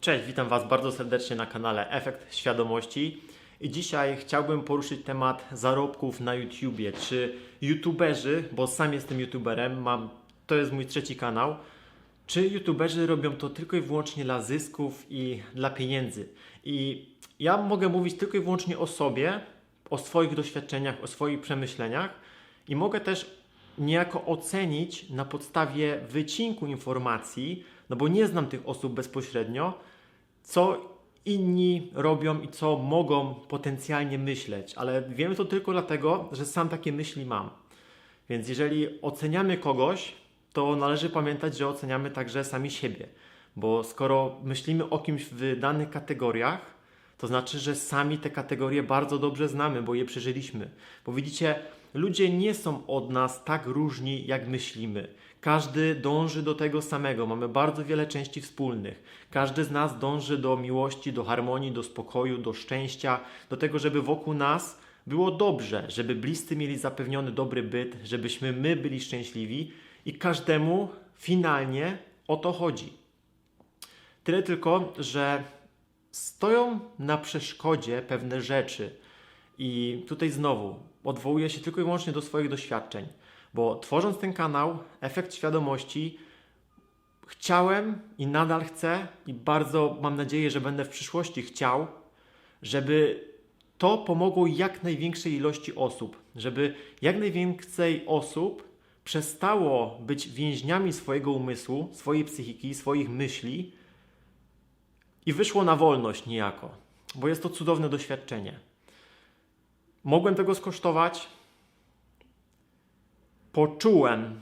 Cześć, witam Was bardzo serdecznie na kanale Efekt Świadomości. I dzisiaj chciałbym poruszyć temat zarobków na YouTubie. Czy YouTuberzy, bo sam jestem YouTuberem, mam, to jest mój trzeci kanał, czy YouTuberzy robią to tylko i wyłącznie dla zysków i dla pieniędzy? I ja mogę mówić tylko i wyłącznie o sobie, o swoich doświadczeniach, o swoich przemyśleniach i mogę też niejako ocenić na podstawie wycinku informacji, no bo nie znam tych osób bezpośrednio, co inni robią i co mogą potencjalnie myśleć, ale wiem to tylko dlatego, że sam takie myśli mam. Więc jeżeli oceniamy kogoś, to należy pamiętać, że oceniamy także sami siebie, bo skoro myślimy o kimś w danych kategoriach, to znaczy, że sami te kategorie bardzo dobrze znamy, bo je przeżyliśmy. Bo widzicie, ludzie nie są od nas tak różni, jak myślimy. Każdy dąży do tego samego, mamy bardzo wiele części wspólnych. Każdy z nas dąży do miłości, do harmonii, do spokoju, do szczęścia, do tego, żeby wokół nas było dobrze, żeby bliscy mieli zapewniony dobry byt, żebyśmy my byli szczęśliwi i każdemu finalnie o to chodzi. Tyle tylko, że stoją na przeszkodzie pewne rzeczy. I tutaj znowu odwołuję się tylko i wyłącznie do swoich doświadczeń, bo tworząc ten kanał, efekt świadomości, chciałem i nadal chcę, i bardzo mam nadzieję, że będę w przyszłości chciał, żeby to pomogło jak największej ilości osób, żeby jak najwięcej osób przestało być więźniami swojego umysłu, swojej psychiki, swoich myśli i wyszło na wolność niejako, bo jest to cudowne doświadczenie. Mogłem tego skosztować. Poczułem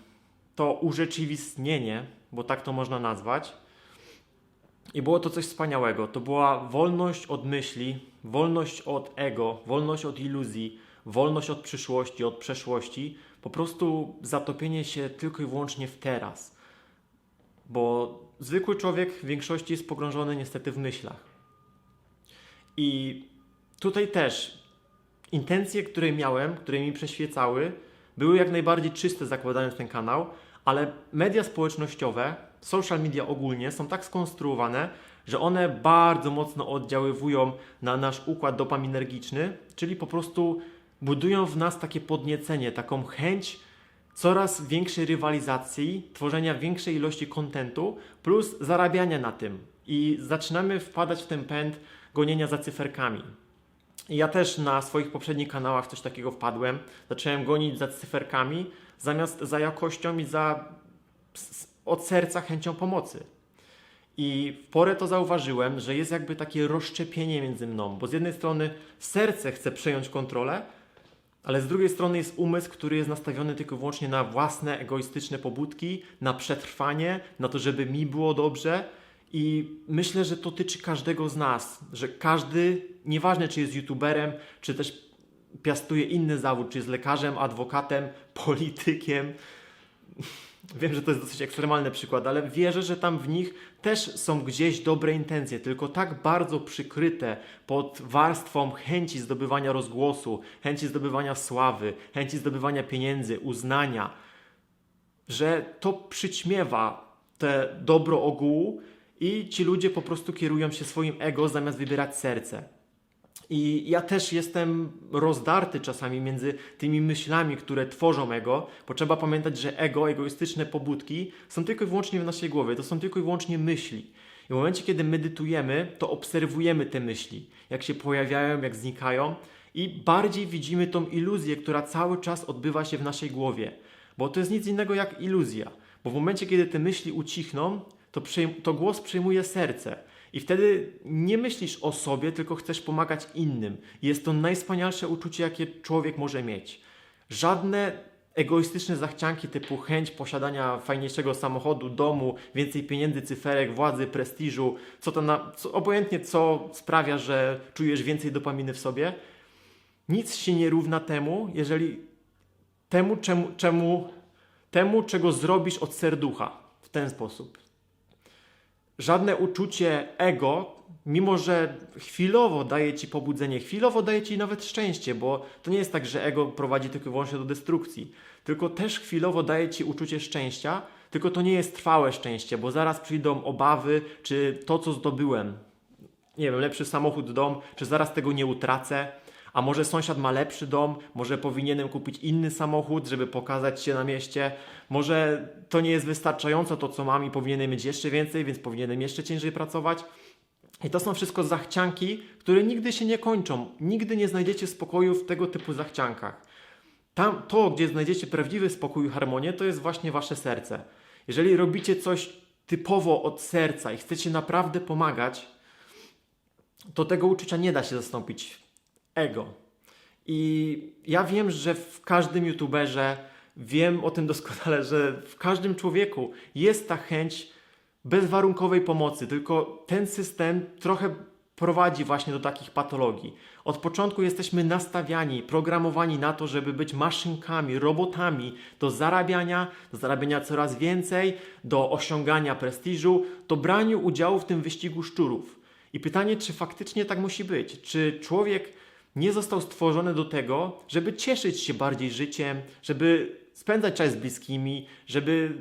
to urzeczywistnienie, bo tak to można nazwać. I było to coś wspaniałego. To była wolność od myśli, wolność od ego, wolność od iluzji, wolność od przyszłości, od przeszłości. Po prostu zatopienie się tylko i wyłącznie w teraz. Bo zwykły człowiek w większości jest pogrążony niestety w myślach. I tutaj też intencje, które miałem, które mi przeświecały, były jak najbardziej czyste, zakładając ten kanał, ale media społecznościowe, social media ogólnie są tak skonstruowane, że one bardzo mocno oddziaływują na nasz układ dopaminergiczny, czyli po prostu budują w nas takie podniecenie, taką chęć coraz większej rywalizacji, tworzenia większej ilości kontentu, plus zarabiania na tym. I zaczynamy wpadać w ten pęd gonienia za cyferkami. Ja też na swoich poprzednich kanałach coś takiego wpadłem. Zacząłem gonić za cyferkami zamiast za jakością i za od serca chęcią pomocy. I w porę to zauważyłem, że jest jakby takie rozszczepienie między mną, bo z jednej strony serce chce przejąć kontrolę, ale z drugiej strony jest umysł, który jest nastawiony tylko i wyłącznie na własne egoistyczne pobudki, na przetrwanie, na to, żeby mi było dobrze. I myślę, że to tyczy każdego z nas, że każdy, nieważne czy jest youtuberem, czy też piastuje inny zawód, czy jest lekarzem, adwokatem, politykiem. Wiem, że to jest dosyć ekstremalny przykład, ale wierzę, że tam w nich też są gdzieś dobre intencje, tylko tak bardzo przykryte pod warstwą chęci zdobywania rozgłosu, chęci zdobywania sławy, chęci zdobywania pieniędzy, uznania, że to przyćmiewa te dobro ogółu i ci ludzie po prostu kierują się swoim ego zamiast wybierać serce. I ja też jestem rozdarty czasami między tymi myślami, które tworzą ego, bo trzeba pamiętać, że ego, egoistyczne pobudki są tylko i wyłącznie w naszej głowie, to są tylko i wyłącznie myśli. I w momencie, kiedy medytujemy, to obserwujemy te myśli, jak się pojawiają, jak znikają, i bardziej widzimy tą iluzję, która cały czas odbywa się w naszej głowie. Bo to jest nic innego jak iluzja. Bo w momencie, kiedy te myśli ucichną, to, to głos przejmuje serce. I wtedy nie myślisz o sobie, tylko chcesz pomagać innym. Jest to najwspanialsze uczucie, jakie człowiek może mieć. Żadne egoistyczne zachcianki typu chęć posiadania fajniejszego samochodu, domu, więcej pieniędzy, cyferek, władzy, prestiżu, co to na, co, obojętnie co sprawia, że czujesz więcej dopaminy w sobie, nic się nie równa temu, jeżeli temu, czemu, czemu, temu, czego zrobisz od serducha w ten sposób żadne uczucie ego, mimo że chwilowo daje ci pobudzenie, chwilowo daje ci nawet szczęście, bo to nie jest tak, że ego prowadzi tylko i wyłącznie do destrukcji, tylko też chwilowo daje ci uczucie szczęścia, tylko to nie jest trwałe szczęście, bo zaraz przyjdą obawy, czy to, co zdobyłem, nie wiem, lepszy samochód, dom, czy zaraz tego nie utracę. A może sąsiad ma lepszy dom, może powinienem kupić inny samochód, żeby pokazać się na mieście. Może to nie jest wystarczająco to, co mam i powinienem mieć jeszcze więcej, więc powinienem jeszcze ciężej pracować. I to są wszystko zachcianki, które nigdy się nie kończą. Nigdy nie znajdziecie spokoju w tego typu zachciankach. Tam, to, gdzie znajdziecie prawdziwy spokój i harmonię, to jest właśnie wasze serce. Jeżeli robicie coś typowo od serca i chcecie naprawdę pomagać, to tego uczucia nie da się zastąpić ego. I ja wiem, że w każdym youtuberze, wiem o tym doskonale, że w każdym człowieku jest ta chęć bezwarunkowej pomocy, tylko ten system trochę prowadzi właśnie do takich patologii. Od początku jesteśmy nastawiani, programowani na to, żeby być maszynkami, robotami do zarabiania, do zarabiania coraz więcej, do osiągania prestiżu, do braniu udziału w tym wyścigu szczurów. I pytanie, czy faktycznie tak musi być? Czy człowiek nie został stworzony do tego, żeby cieszyć się bardziej życiem, żeby spędzać czas z bliskimi, żeby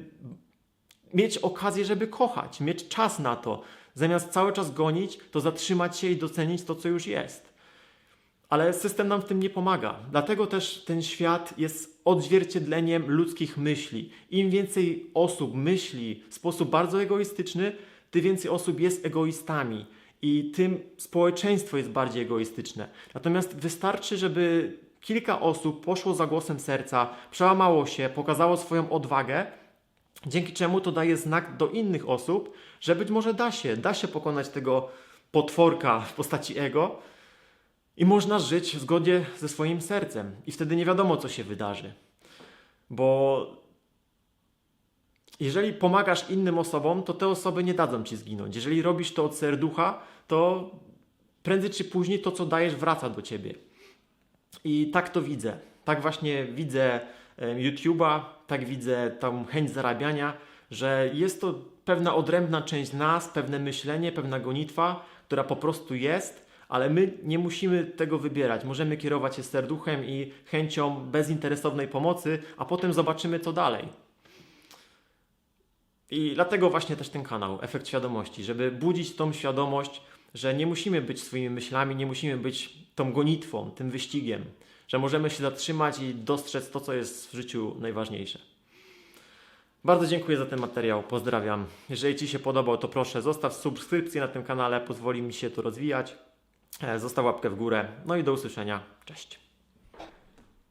mieć okazję, żeby kochać, mieć czas na to. Zamiast cały czas gonić, to zatrzymać się i docenić to, co już jest. Ale system nam w tym nie pomaga. Dlatego też ten świat jest odzwierciedleniem ludzkich myśli. Im więcej osób myśli w sposób bardzo egoistyczny, tym więcej osób jest egoistami. I tym społeczeństwo jest bardziej egoistyczne. Natomiast wystarczy, żeby kilka osób poszło za głosem serca, przełamało się, pokazało swoją odwagę, dzięki czemu to daje znak do innych osób, że być może da się, da się pokonać tego potworka w postaci ego i można żyć w zgodzie ze swoim sercem. I wtedy nie wiadomo, co się wydarzy. Bo jeżeli pomagasz innym osobom, to te osoby nie dadzą ci zginąć. Jeżeli robisz to od serducha, to prędzej czy później to, co dajesz, wraca do ciebie. I tak to widzę. Tak właśnie widzę YouTube'a, tak widzę tą chęć zarabiania, że jest to pewna odrębna część nas, pewne myślenie, pewna gonitwa, która po prostu jest, ale my nie musimy tego wybierać. Możemy kierować się serduchem i chęcią bezinteresownej pomocy, a potem zobaczymy, co dalej. I dlatego właśnie też ten kanał, Efekt Świadomości, żeby budzić tą świadomość, że nie musimy być swoimi myślami, nie musimy być tą gonitwą, tym wyścigiem, że możemy się zatrzymać i dostrzec to, co jest w życiu najważniejsze. Bardzo dziękuję za ten materiał, pozdrawiam. Jeżeli Ci się podobał, to proszę zostaw subskrypcję na tym kanale, pozwoli mi się to rozwijać. E, Zostaw łapkę w górę, no i do usłyszenia. Cześć.